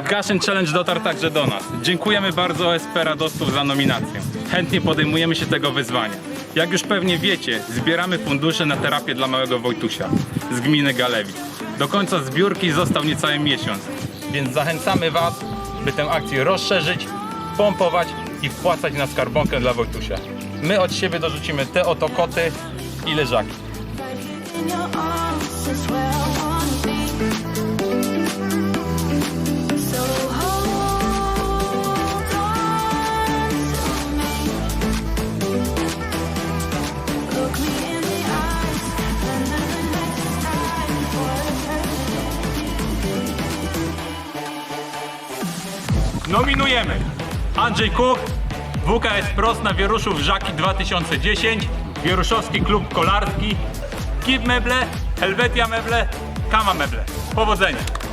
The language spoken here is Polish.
Gaszyn Challenge dotarł także do nas. Dziękujemy bardzo SP Radostów za nominację. Chętnie podejmujemy się tego wyzwania. Jak już pewnie wiecie, zbieramy fundusze na terapię dla małego Wojtusia z gminy Galewi. Do końca zbiórki został niecały miesiąc, więc zachęcamy Was, by tę akcję rozszerzyć, pompować i wpłacać na skarbonkę dla Wojtusia. My od siebie dorzucimy te oto koty i leżaki. Nominujemy Andrzej Kuch, WKS Prost na Wieruszów Żaki 2010, Wieruszowski Klub Kolarski, Kip Meble, Helvetia Meble, Kama Meble. Powodzenia!